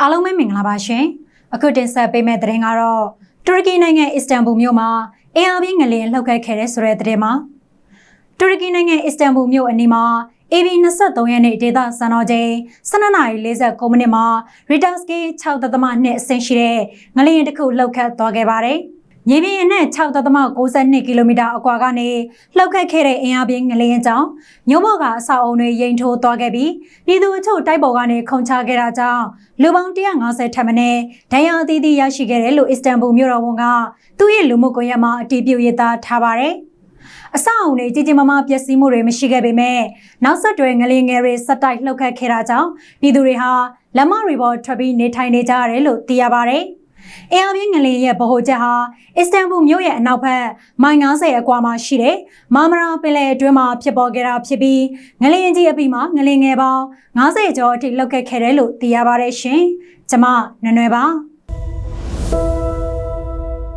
အားလုံးပဲမင်္ဂလာပါရှင်အခုတင်ဆက်ပေးမယ့်သတင်းကတော့တူရကီနိုင်ငံအစ္စတန်ဘူမြို့မှာအင်အားပြင်းငလျင်လှုပ်ခတ်ခဲ့တဲ့ဆိုတဲ့သတင်းမှာတူရကီနိုင်ငံအစ္စတန်ဘူမြို့အနီးမှာ AB 23ရက်နေ့ဒေသစံတော်ချိန်12:49မိနစ်မှာ Richter scale 6.2အဆင့်ရှိတဲ့ငလျင်တစ်ခုလှုပ်ခတ်သွားခဲ့ပါတယ်။ မြေပြင်အနဲ့6.62ကီလိုမီတာအကွာကနေလှုပ်ခတ်ခဲ့တဲ့အင်အားပြင်းငလျင်ကြောင့်မြို့ပေါ်ကအဆောက်အုံတွေရိမ်ထိုးသွားခဲ့ပြီးပြည်သူအချို့တိုက်ပေါ်ကနေခုန်ချခဲ့တာကြောင့်လူပေါင်း150ထက်မနည်းဒဏ်ရာအသီးသီးရရှိခဲ့တယ်လို့အစ္စတန်ဘူမြို့တော်ဝန်ကသူ့ရဲ့လူမှုကွန်ရက်မှာအတည်ပြုရေးသားထားပါတယ်။အဆောက်အုံတွေကြီးကြီးမားမားပျက်စီးမှုတွေမရှိခဲ့ပေမဲ့နောက်ဆက်တွဲငလျင်ငယ်တွေဆက်တိုက်လှုပ်ခတ်ခဲ့တာကြောင့်ပြည်သူတွေဟာလက်မတွေပေါ်ထွက်ပြီးနေထိုင်နေကြရတယ်လို့သိရပါတယ်။ အင်အားပြင်းငလျင်ရဲ့ဗဟိုချက်ဟာအစ္စတန်ဘူမြို့ရဲ့အနောက်ဘက်မိုင်90အကွာမှာရှိတဲ့မာမရာပင်လယ်အတွင်းမှာဖြစ်ပေါ်ခဲ့တာဖြစ်ပြီးငလျင်ကြီးအပြီးမှာငလျင်ငယ်ပေါင်း90ကျော်အထိလှုပ်ခတ်ခဲ့တယ်လို့သိရပါတယ်ရှင်။ကျွန်မနွယ်နွယ်ပါ။